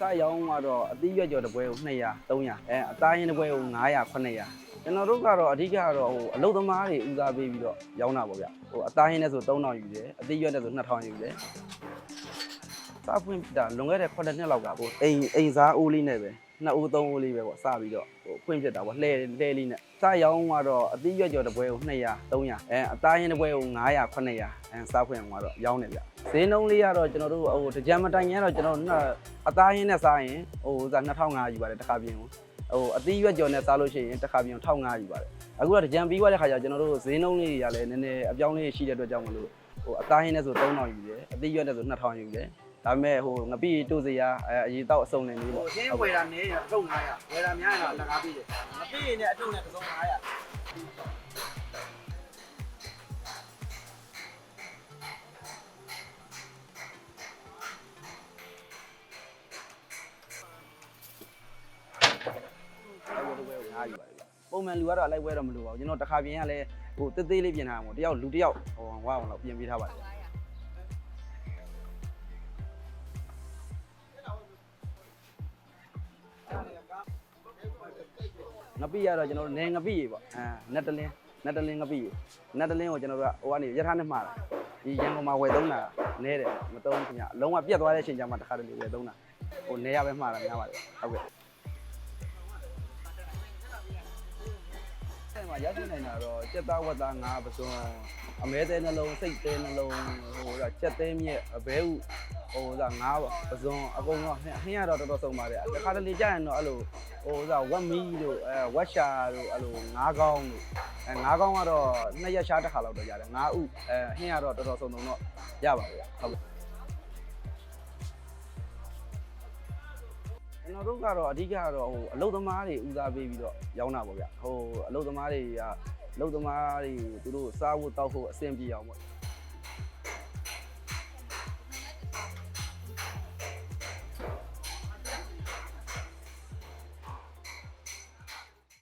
စရောင်းကတော့အသီးရွက်ကြော်တစ်ပွဲကို200 300အဲအသားရင်တစ်ပွဲကို900 900ကျွန်တော်တို့ကတော့အဓိကကတော့ဟိုအလုတ်သမားတွေဦးစားပေးပြီးတော့ရောင်းတာပေါ့ဗျဟိုအသားရင်နဲ့ဆို3000ယူတယ်အသီးရွက်နဲ့ဆို2000ယူတယ်စားဖွင့်ပြတာလွန်ခဲ့တဲ့9နှစ်လောက်ကဟိုအိမ်အိမ်စားအိုးလေးနဲ့ပဲ နှစ်အိုးသုံးအိုးလေးပဲပေါ့စပြီးတော့ဟိုဖွင့်ပြတာပေါ့လှဲလှဲလေးနဲ့စရောင်းကတော့အသီးရွက်ကြော်တစ်ပွဲကို200 300အဲအသားရင်တစ်ပွဲကို900 900အဲစားဖွင့်အောင်ကတော့ရောင်းတယ်ဗျဈေးနှုန်းလေးကတော့ကျွန်တော်တို့ဟိုတကြံမတိုင်ရင်တော့ကျွန်တော်တို့နှစ်အသားရင်နဲ့စားရင်ဟိုဥစား2500ယူပါတယ်တစ်ခါပြင်ကိုဟိုအသီးရွက်ကြော်နဲ့စားလို့ရှိရင်တစ်ခါပြင်1500ယူပါတယ်အခုတော့ကြံပြီးသွားတဲ့ခါကျကျွန်တော်တို့ဈေးနှုန်းလေးတွေကလည်းနည်းနည်းအပြောင်းလေးရှိတဲ့အတွက်ကြောင့်မလို့ဟိုအသားဟင်းနဲ့ဆို3000ယူတယ်အသီးရွက်နဲ့ဆို2000ယူတယ် ဒါပေမဲ့ဟိုငပိတို့စရာအဲအရေးတော့အစုံနေလေးပေါ့ဟိုချင်းဝယ်တာနေရင်အထုပ်900ဝယ်တာများရင်တော့လက်ကားပြီးတယ်မပြီးရင်လည်းအထုပ်နဲ့တစ်စုံ900အဲ့လိုပဲငါယူပါတယ်ဗျပုံမှန်လူကတော့အလိုက်ပွဲတော့မလိုပါဘူးကျွန်တော်တစ်ခါပြင်ရလဲဟိုသေးသေးလေးပြင်ထားမှာပေါ့တယောက်လူတယောက်ဟိုဝါအောင်တော့ပြင်ပေးထားပါတယ် ငပိရတော့ကျွန်တော်တို့နေငပိရေပေါ့အာနက်တလင်းနက်တလင်းငပိရေနက်တလင်းကိုကျွန်တော်တို့ကဟိုကနေရထားနဲ့မှားတာဒီရန်ကုန်မှာဝယ်သုံးတာနဲတယ်မသုံးခင်ဗျအလုံးဝပြတ်သွားတဲ့အချိန်ကျမှတစ်ခါတလေဝယ်သုံးတာဟိုနေရပဲမှားတာများပါတယ်ဟုတ်ကဲ့အဲ့မှာရရှိနိုင်တာတော့စက်သားဝတ်သားငါးပစုံအမဲသေးနှလုံးစိတ်သေးနှလုံးဟိုကစက်သေးမြက်အဘဲဥ ဟိုကငါးပစုံအကုန်တော့ဟင်းရတော့တော်တော်စုံပါတယ်တခါတလေကြာရင်တော့အဲ့လိုဟိုကဝက်မီတို့အဲဝက်ရှာတို့အဲ့လိုငါးကောင်းတို့အဲငါးကောင်းကတော့နှစ်ရက်ရှားတစ်ခါလောက်တော့ရတယ်ငါးဥအဲဟင်းရတော့တော်တော်စုံစုံတော့ရပါပြီဟုတ်ကဲ့ကျွန်တော်တို့ကတော့အဓိကကတော့ဟိုအလုတ်သမားတွေဦးစားပေးပြီးတော့ရောင်းတာပေါ့ဗျဟိုအလုတ်သမားတွေကအလုတ်သမားတွေသူတို့စားဖို့တောက်ဖို့အဆင်ပြေအောင်ပေါ့